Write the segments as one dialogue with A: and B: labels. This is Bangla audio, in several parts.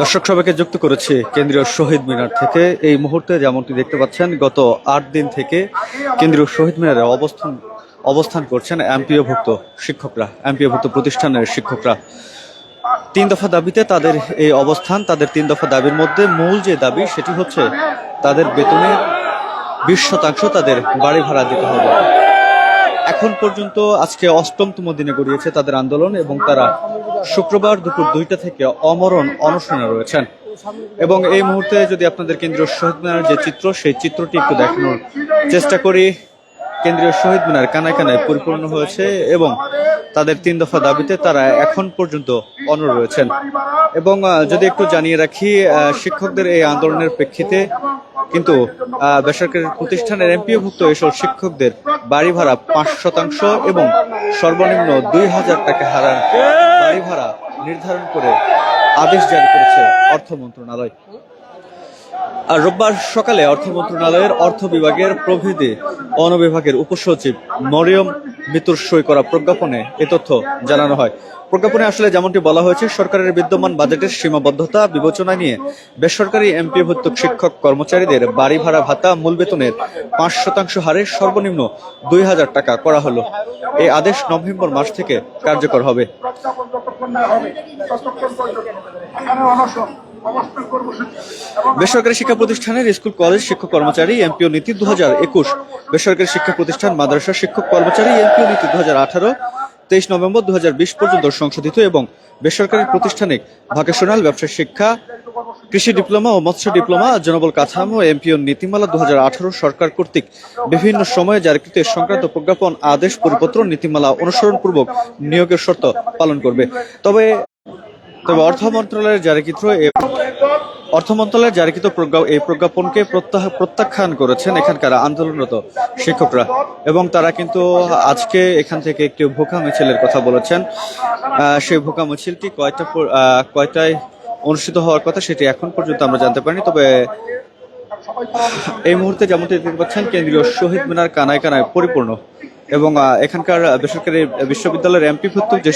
A: দর্শক, সবাইকে যুক্ত করেছি কেন্দ্রীয় শহীদ মিনার থেকে। এই মুহূর্তে যেমনটি দেখতে পাচ্ছেন, গত আট দিন থেকে কেন্দ্রীয় শহীদ মিনারে অবস্থান অবস্থান করছেন এমপিওভুক্ত শিক্ষকরা, এমপিওভুক্ত প্রতিষ্ঠানের শিক্ষকরা। তিন দফা দাবিতে তাদের এই অবস্থান, তাদের তিন দফা দাবির মধ্যে মূল যে দাবি, সেটি হচ্ছে তাদের বেতনের বিশ শতাংশ তাদের বাড়ি ভাড়া দিতে হবে। এখন পর্যন্ত আজকে অষ্টমতম দিনে গড়িয়েছে তাদের আন্দোলন এবং তারা শুক্রবার দুপুর দুইটা থেকে অমরণ অনশনে রয়েছেন। এবং এই মুহূর্তে যদি আপনাদের কেন্দ্রীয় শহীদ মিনার যে চিত্র, সেই চিত্রটি একটু দেখানোর চেষ্টা করি। কেন্দ্রীয় শহীদ মিনার কানায় কানায় পরিপূর্ণ হয়েছে এবং তাদের তিন দফা দাবিতে তারা এখন পর্যন্ত অনর রয়েছেন। এবং যদি একটু জানিয়ে রাখি শিক্ষকদের এই আন্দোলনের প্রেক্ষিতে কিন্তু বেসরকারি প্রতিষ্ঠানের এমপিওভুক্ত এসব শিক্ষকদের বাড়ি ভাড়া পাঁচ শতাংশ এবং সর্বনিম্ন দুই হাজার টাকা হারার বাড়ি ভাড়া নির্ধারণ করে আদেশ জারি করেছে অর্থ মন্ত্রণালয়। আর রোববার সকালে অর্থ মন্ত্রণালয়ের অর্থ বিভাগের প্রভৃতি অনুবিভাগের উপসচিব মরিয়ম মিতুর সই করা প্রজ্ঞাপনে এ তথ্য জানানো হয়। প্রজ্ঞাপনে আসলে যেমনটি বলা হয়েছে, সরকারের বিদ্যমান বাজেটের সীমাবদ্ধতা, বিবেচনা নিয়ে বেসরকারি এমপি এমপিভুক্ত শিক্ষক কর্মচারীদের বাড়ি ভাড়া ভাতা, মূল বেতনের পাঁচ শতাংশ হারে সর্বনিম্ন দুই হাজার টাকা করা হলো। এই আদেশ নভেম্বর মাস থেকে কার্যকর হবে। বেসরকারি শিক্ষা প্রতিষ্ঠানের স্কুল, কলেজ শিক্ষক কর্মচারী এমপিও নীতি দু একুশ। বেসরকারি শিক্ষা প্রতিষ্ঠান, মাদ্রাসা শিক্ষক কর্মচারী এমপিও নীতি দু হাজার আঠারো, তেইশ নভেম্বর দু হাজার বিশ পর্যন্ত সংশোধিত এবং বেসরকারি প্রতিষ্ঠানে ভকেশনাল ব্যবসায় শিক্ষা, কৃষি ডিপ্লোমা ও মৎস্য ডিপ্লোমা, জনবল কাঠামো, এমপিও নীতিমালা দু হাজার আঠারো সরকার কর্তৃক বিভিন্ন সময়ে জারিকৃত সংক্রান্ত প্রজ্ঞাপন, আদেশ, পরিপত্র, নীতিমালা অনুসরণপূর্বক নিয়োগের শর্ত পালন করবে। তবে তবে অর্থ মন্ত্রণালয়ের জারিকৃত অর্থ মন্ত্রণালয়ের জারিকৃত এই প্রজ্ঞাপনকে প্রত্যাখ্যান করেছেন এখানকার আন্দোলনরত শিক্ষকরা। এবং তারা কিন্তু আজকে এখান থেকে একটি ভোকা মিছিলের কথা বলেছেন। সেই ভোকা মিছিলটি কয়টা কয়টায় অনুষ্ঠিত হওয়ার কথা সেটি এখন পর্যন্ত আমরা জানতে পারিনি। তবে এই মুহূর্তে যেমনটি দেখতে পাচ্ছেন, কেন্দ্রীয় শহীদ মিনার কানায় কানায় পরিপূর্ণ। এবং এখানকার বেসরকারি বিশ্ববিদ্যালয়ের এমপিভুক্ত যে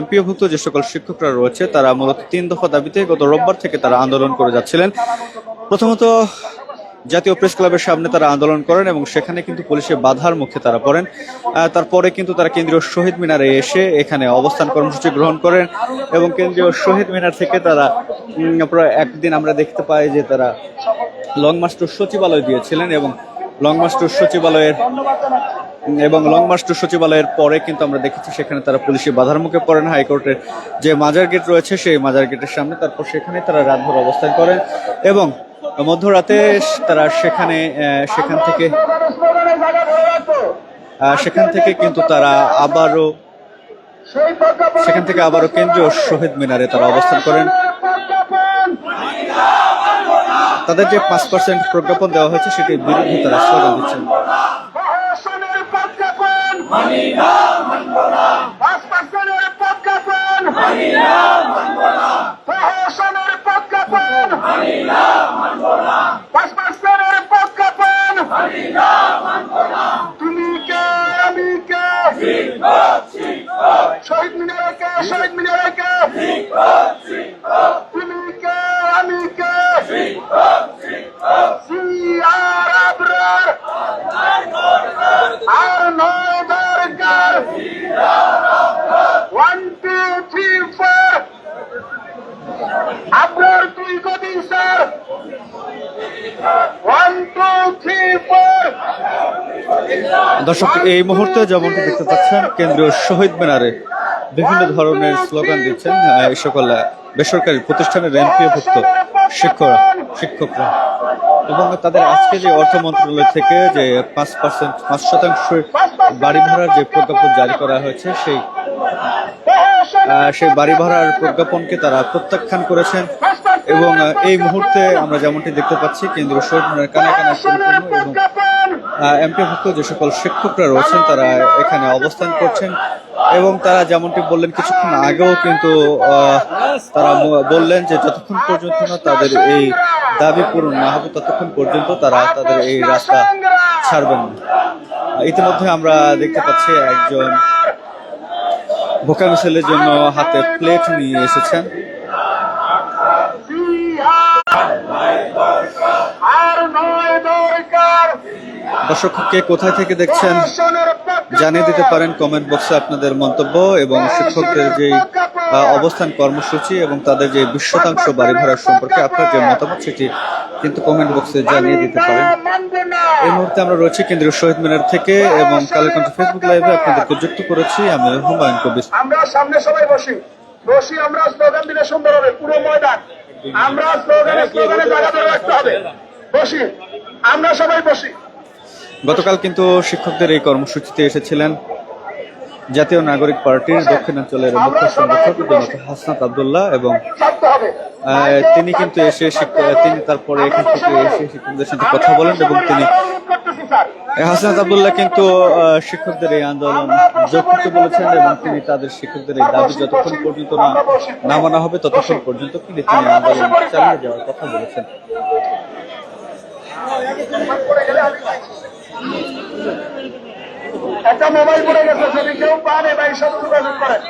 A: এমপিওভুক্ত যে সকল শিক্ষকরা রয়েছে, তারা মূলত তিন দফা দাবিতে গত রোববার থেকে তারা আন্দোলন করে যাচ্ছিলেন। প্রথমত, জাতীয় প্রেস ক্লাবের সামনে তারা আন্দোলন করেন এবং সেখানে কিন্তু পুলিশের বাধার মুখে তারা পড়েন। তারপরে কিন্তু তারা কেন্দ্রীয় শহীদ মিনারে এসে এখানে অবস্থান কর্মসূচি গ্রহণ করেন এবং কেন্দ্রীয় শহীদ মিনার থেকে তারা প্রায় একদিন আমরা দেখতে পাই যে তারা লং টু সচিবালয় দিয়েছিলেন এবং লং টু সচিবালয়ের এবং লং মার্চ টু সচিবালয়ের পরে কিন্তু আমরা দেখেছি সেখানে তারা পুলিশের বাধার মুখে পড়েন। হাইকোর্টের যে মাজার গেট রয়েছে, সেই মাজার গেটের সামনে তারপর সেখানে তারা রাতভর অবস্থান করেন এবং মধ্যরাতে তারা সেখানে সেখান থেকে সেখান থেকে কিন্তু তারা আবারও, সেখান থেকে আবারও কেন্দ্রীয় শহীদ মিনারে তারা অবস্থান করেন। তাদের যে পাঁচ পার্সেন্ট প্রজ্ঞাপন দেওয়া হয়েছে, সেটির বিরুদ্ধে তারা স্লোগান দিচ্ছেন।
B: মানি না মানব না মানি না মানব না প্রহসনের প্রজ্ঞাপন মানি না মানব না পাঁচ পার্সেন্টের প্রজ্ঞাপন মানি না মানব না তুমি কে আমি কে শহীদ মিনারে কে শহীদ মিনারে কে তুমি কে আমি কে সিআর আবরার আর নয় দরকার ওয়ান টু থ্রি ফোর আপনার দুই গতি sir one two three four
A: দর্শক, এই মুহূর্তে যেমনটি দেখতে পাচ্ছেন, কেন্দ্রীয় শহীদ মিনারে বিভিন্ন ধরনের স্লোগান দিচ্ছেন এই সকল বেসরকারি প্রতিষ্ঠানের এমপিওভুক্ত শিক্ষকরা শিক্ষকরা। এবং তাদের আজকে যে অর্থ মন্ত্রণালয় থেকে যে পাঁচ পার্সেন্ট, পাঁচ শতাংশ বাড়ি ভাড়ার যে প্রজ্ঞাপন জারি করা হয়েছে, সেই সেই বাড়ি ভাড়ার প্রজ্ঞাপনকে তারা প্রত্যাখ্যান করেছেন। এবং এই মুহূর্তে আমরা যেমনটি দেখতে পাচ্ছি, কেন্দ্রীয় শহীদ মিনার কানা কানা পরিপূর্ণ এবং এমপিভুক্ত যে সকল শিক্ষকরা রয়েছেন, তারা এখানে অবস্থান করছেন এবং তারা যেমনটি বললেন কিছুক্ষণ আগেও কিন্তু তারা বললেন যে যতক্ষণ পর্যন্ত না তাদের এই দাবি পূরণ না হবে, ততক্ষণ পর্যন্ত তারা তাদের এই রাস্তা ছাড়বেন না। ইতিমধ্যে আমরা দেখতে পাচ্ছি একজন ভোকা মিছিলের জন্য হাতে প্লেট নিয়ে এসেছেন
B: আর নয় দরকার
A: দর্শক, কে কোথায় থেকে দেখছেন জানিয়ে দিতে পারেন কমেন্ট বক্সে আপনাদের মন্তব্য এবং শিক্ষকদের যে অবস্থান কর্মসূচি এবং তাদের যে বিশ শতাংশ বাড়ি ভাড়ার সম্পর্কে আপনার যে মতামত সেটি কিন্তু কমেন্ট বক্সে জানিয়ে দিতে পারেন। এই মুহূর্তে আমরা রয়েছি কেন্দ্রীয় শহীদ মিনার থেকে এবং কালেকন্ঠ ফেসবুক লাইভে আপনাদেরকে যুক্ত করেছি। আমি হুমায়ুন কবির
B: আমরা স্লোগানে স্লোগানে জায়গা ধরে রাখতে হবে। বসি, আমরা সবাই বসি।
A: গতকাল কিন্তু শিক্ষকদের এই কর্মসূচিতে এসেছিলেন জাতীয় নাগরিক পার্টির দক্ষিণাঞ্চলের মুখ্য সংগঠক জনক হাসনাত আবদুল্লাহ এবং তিনি কিন্তু এসে তিনি তারপরে এখান থেকে এসে শিক্ষকদের সাথে কথা বলেন এবং তিনি হাসনাত আবদুল্লাহ কিন্তু শিক্ষকদের এই আন্দোলন যৌক্তিক বলেছেন এবং তিনি তাদের শিক্ষকদের এই দাবি যতক্ষণ পর্যন্ত না নামানো হবে ততক্ষণ পর্যন্ত কিন্তু তিনি আন্দোলন চালিয়ে যাওয়ার কথা বলেছেন।
B: একটা মোবাইল পড়ে গেছে যদি কেউ পান এবার সব যোগাযোগ করেন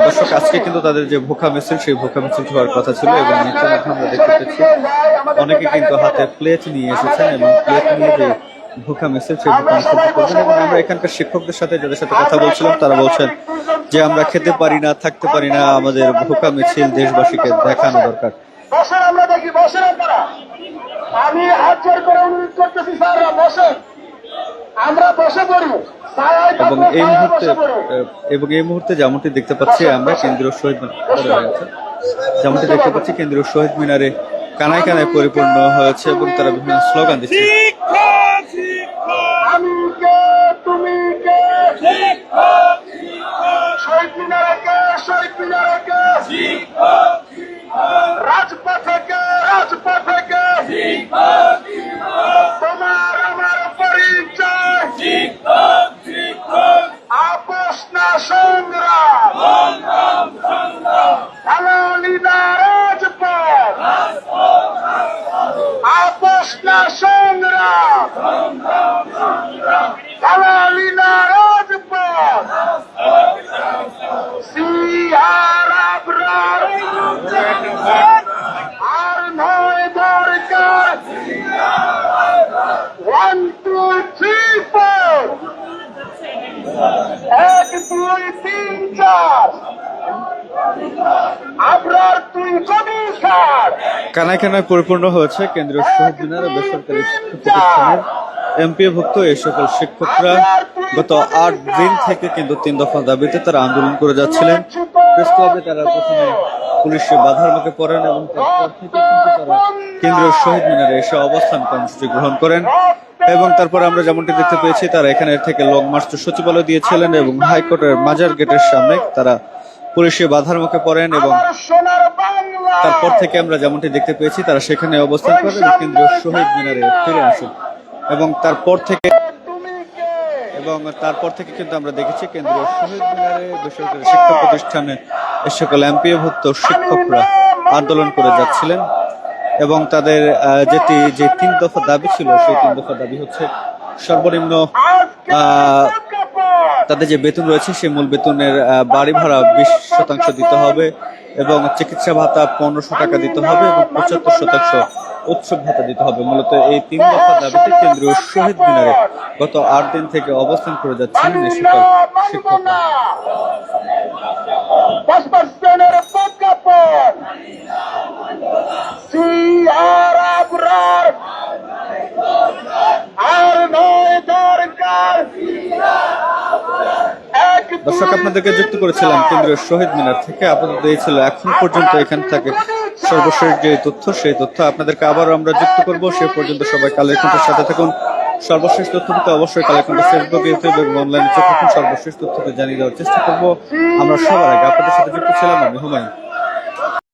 A: দর্শক আজকে কিন্তু তাদের যে ভোকা মিছিল সেই ভোকা মিছিল হওয়ার কথা ছিল এবং ইতিমধ্যে আমরা দেখতে পাচ্ছি অনেকে কিন্তু হাতে প্লেট নিয়ে এসেছেন এবং প্লেট নিয়ে যে ভোকা মিছিল সেই ভোকা মিছিল করবেন এবং আমরা এখানকার শিক্ষকদের সাথে যাদের সাথে কথা বলছিলাম তারা বলছেন যে আমরা খেতে পারি না থাকতে পারি না আমাদের ভোকা মিছিল দেশবাসীকে দেখানো দরকার।
B: বসেন আমরা দেখি বসেন আপনারা। আমি হাত জোর করে অনুরোধ করতেছি স্যাররা বসেন আমরা বসে পড়ি ছায়ায়
A: এবং এই মুহূর্তে এবং এই মুহূর্তে যেমনটি দেখতে পাচ্ছি আমরা কেন্দ্রীয় শহীদ যেমনটি দেখতে পাচ্ছি কেন্দ্রীয় শহীদ মিনারে কানায় কানায় পরিপূর্ণ হয়েছে এবং তারা বিভিন্ন স্লোগান দিচ্ছে। কানায় পরিপূর্ণ হয়েছে কেন্দ্রীয় শহীদ মিনার বেসরকারি শিক্ষা প্রতিষ্ঠানের এমপিভুক্ত এই সকল শিক্ষকরা গত আট দিন থেকে কিন্তু তিন দফা দাবিতে তারা আন্দোলন করে যাচ্ছিলেন। প্রেস ক্লাবে তারা প্রথমে পুলিশের বাধার মুখে পড়েন এবং তারপর থেকে কিন্তু তারা কেন্দ্রীয় শহীদ মিনারে এসে অবস্থান কর্মসূচি গ্রহণ করেন এবং তারপর আমরা যেমনটি দেখতে পেয়েছি, তারা এখানে থেকে লং মার্চ তো সচিবালয় দিয়েছিলেন এবং হাইকোর্টের মাজার গেটের সামনে তারা পুলিশে বাধার মুখে পড়েন এবং তারপর থেকে আমরা যেমনটি দেখতে পেয়েছি, তারা সেখানে অবস্থান এবং কেন্দ্রীয় শহীদ মিনারে ফিরে আসেন এবং তারপর থেকে এবং তারপর থেকে কিন্তু আমরা দেখেছি কেন্দ্রীয় শহীদ মিনারে বেসরকারি শিক্ষা প্রতিষ্ঠানে সকল এমপিওভুক্ত শিক্ষকরা আন্দোলন করে যাচ্ছিলেন এবং তাদের যেটি, যে তিন দফা দাবি ছিল, সেই তিন দফা দাবি হচ্ছে সর্বনিম্ন তাদের যে বেতন রয়েছে, সেই মূল বেতনের বাড়ি ভাড়া বিশ শতাংশ দিতে হবে এবং চিকিৎসা ভাতা পনেরোশো টাকা দিতে হবে এবং পঁচাত্তর শতাংশ উৎসব ভাতা দিতে হবে। মূলত এই তিন দফা দাবিতে কেন্দ্রীয় শহীদ মিনারে গত আট দিন থেকে অবস্থান করে যাচ্ছেন শিক্ষক
B: দশ পার্সেন্টের প্রজ্ঞাপন সিআর আবরার আর নয় দরকার এক
A: দর্শক, আপনাদেরকে যুক্ত করেছিলাম কেন্দ্রীয় শহীদ মিনার থেকে। আপাতত এই ছিল এখন পর্যন্ত এখান থেকে। সর্বশেষ যে তথ্য, সেই তথ্য আপনাদেরকে আবারও আমরা যুক্ত করব। সে পর্যন্ত সবাই কালের কণ্ঠের সাথে থাকুন। সর্বশেষ তথ্য পেতে অবশ্যই কালের কণ্ঠ ফেসবুক ইউটিউব এবং অনলাইনে চোখ সর্বশেষ তথ্যকে জানিয়ে দেওয়ার চেষ্টা করব। আমরা সবার আগে আপনাদের সাথে যুক্ত ছিলাম আমি হুমায়ুন।